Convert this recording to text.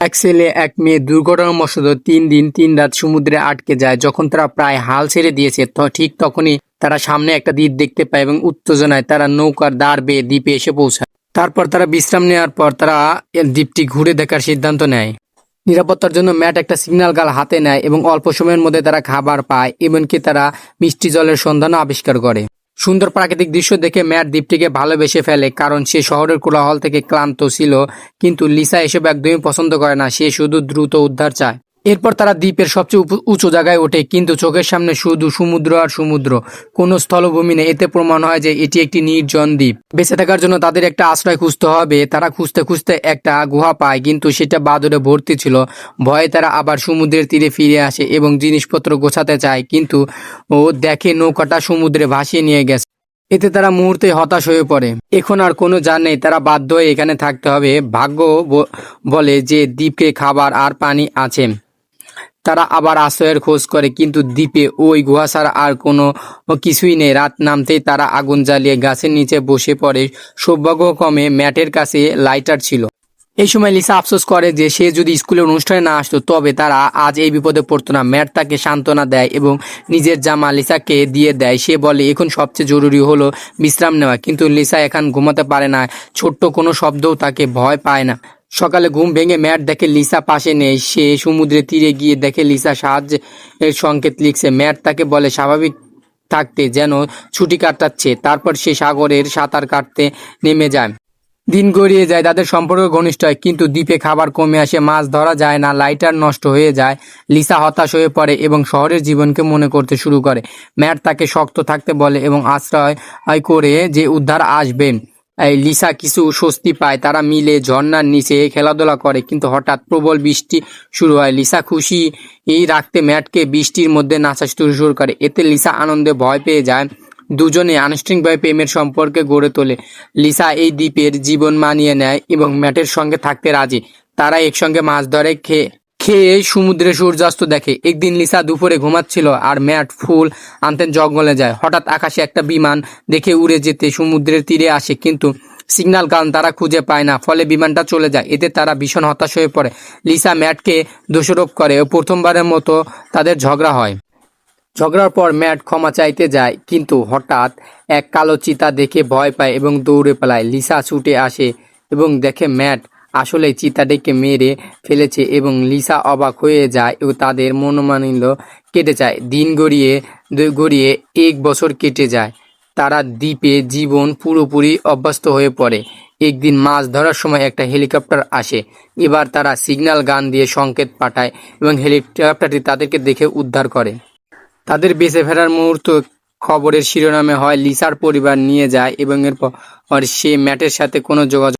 এক ছেলে, এক মেয়ে দুর্ঘটনাবশত তিন দিন তিন রাত সমুদ্রে আটকে যায়। যখন তারা প্রায় হাল ছেড়ে দিয়েছে ঠিক তখনই তারা সামনে একটা দ্বীপ দেখতে পায় এবং উত্তেজনায় তারা নৌকার দাঁড় বেয়ে দ্বীপে এসে পৌঁছায়। তারপর তারা বিশ্রাম নেওয়ার পর তারা দ্বীপটি ঘুরে দেখার সিদ্ধান্ত নেয়। নিরাপত্তার জন্য ম্যাট একটা সিগন্যাল গাল হাতে নেয় এবং অল্প সময়ের মধ্যে তারা খাবার পায়, এমনকি তারা মিষ্টি জলের সন্ধানও আবিষ্কার করে। সুন্দর প্রাকৃতিক দৃশ্য দেখে ম্যাট দ্বীপটিকে ভালোবেসে ফেলে, কারণ সে শহরের কোলাহল থেকে ক্লান্ত ছিল, কিন্তু লিসা এসব একদমই পছন্দ করে না, সে শুধু দ্রুত উদ্ধার চায়। এরপর তারা দ্বীপের সবচেয়ে উঁচু জায়গায় ওঠে, কিন্তু চোখের সামনে শুধু সমুদ্র আর সমুদ্র। কোনো স্থলভূমি নেই এতে প্রমাণ হয় যে এটি একটি নির্জন দ্বীপ। বেঁচে থাকার জন্য তাদের একটা আশ্রয় খুঁজতে হবে। তারা খুঁজতে খুঁজতে একটা গুহা পায়, কিন্তু সেটা বাদুরে ভর্তি ছিল। ভয়ে তারা আবার সমুদ্রের তীরে ফিরে আসে এবং জিনিসপত্র গোছাতে চায়, কিন্তু ও দেখে নৌকাটা সমুদ্রে ভাসিয়ে নিয়ে গেছে। এতে তারা মুহূর্তে হতাশ হয়ে পড়ে। এখন আর কোনো জান নেই, তারা বাধ্য হয়ে এখানে থাকতে হবে। ভাগ্য বলে যে দ্বীপকে খাবার আর পানি আছে। তারা আবার আশ্রয়ের খোঁজ করে, কিন্তু দ্বীপে ওই গুহা ছাড়া আর কোনো কিছুই নেই। রাত নামতেই তারা আগুন জ্বালিয়ে গাছের নিচে বসে পড়ে। সৌভাগ্যক্রমে ম্যাটের কাছে লাইটার ছিল। এই সময় লিসা আফসোস করে যে সে যদি স্কুলের অনুষ্ঠানে না আসতো, তবে তারা আজ এই বিপদে পড়তো না। ম্যাট তাকে সান্ত্বনা দেয় এবং নিজের জামা লিসাকে দিয়ে দেয়। সে বলে, এখন সবচেয়ে জরুরি হলো বিশ্রাম নেওয়া। কিন্তু লিসা এখন ঘুমাতে পারে না। ছোট্ট কোনো শব্দও তাকে ভয় পায় না। সকালে ঘুম ভেঙে ম্যাট দেখে লিসা পাশে নেই। সে সমুদ্রের তীরে গিয়ে দেখে লিসা সাহায্য এর সংকেত লিখছে। ম্যাট তাকে বলে, স্বাভাবিক থাকতে যেন ছুটি কাটাচ্ছে। তারপর সে সাগরের সাঁতার কাটতে নেমে যায়। দিন গড়িয়ে যায়, তাদের সম্পর্ক ঘনিষ্ঠ হয়, কিন্তু দ্বীপে খাবার কমে আসে, মাছ ধরা যায় না, লাইটার নষ্ট হয়ে যায়, লিসা হতাশ হয়ে পড়ে এবং শহরের জীবনকে মনে করতে শুরু করে। ম্যাট তাকে শক্ত থাকতে বলে এবং আশ্রয় করে যে উদ্ধার আসবে। লিসা কিছু স্বস্তি পায়, তারা মিলে ঝর্নার নিচে খেলাধুলা করে, কিন্তু হঠাৎ প্রবল বৃষ্টি শুরু হয়। লিসা খুশি এই রাখতে ম্যাটকে বৃষ্টির মধ্যে নাচা শুরু শুরু করে। এতে লিসা আনন্দে ভয় পেয়ে যায়। দুজনে আনুষ্ঠানিকভাবে প্রেমের সম্পর্কে গড়ে তোলে। লিসা এই দ্বীপের জীবন মানিয়ে নেয় এবং ম্যাটের সঙ্গে থাকতে রাজি। তারা একসঙ্গে মাছ ধরে খেয়ে খেয়ে সমুদ্রে সূর্যাস্ত দেখে। একদিন লিসা দুপুরে ঘুমাচ্ছিল আর ম্যাট ফুল আনতে জঙ্গলে যায়। হঠাৎ আকাশে একটা বিমান দেখে উড়ে যেতে সমুদ্রের তীরে আসে, কিন্তু সিগন্যাল গান তারা খুঁজে পায় না, ফলে বিমানটা চলে যায়। এতে তারা ভীষণ হতাশ হয়ে পড়ে। লিসা ম্যাটকে দোষারোপ করে। ও প্রথমবারের মতো তাদের ঝগড়া হয়। ঝগড়ার পর ম্যাট ক্ষমা চাইতে যায়, কিন্তু হঠাৎ এক কালো চিতা দেখে ভয় পায় এবং দৌড়ে পালায়। লিসা ছুটে আসে এবং দেখে ম্যাট আসলে চিতাটিকে মেরে ফেলেছে এবং লিসা অবাক হয়ে যায় ও তাদের মনোমানিন্য কেটে যায়। দিন গড়িয়ে গড়িয়ে এক বছর কেটে যায়। তারা দ্বীপে জীবন পুরোপুরি অভ্যস্ত হয়ে পড়ে। একদিন মাছ ধরার সময় একটা হেলিকপ্টার আসে। এবার তারা সিগন্যাল গান দিয়ে সংকেত পাঠায় এবং হেলিকপ্টারটি তাদেরকে দেখে উদ্ধার করে। তাদের বেঁচে ফেরার মুহূর্ত খবরের শিরোনামে হয়, লিসার পরিবার নিয়ে যায় এবং এরপর সে ম্যাটের সাথে কোনো যোগাযোগ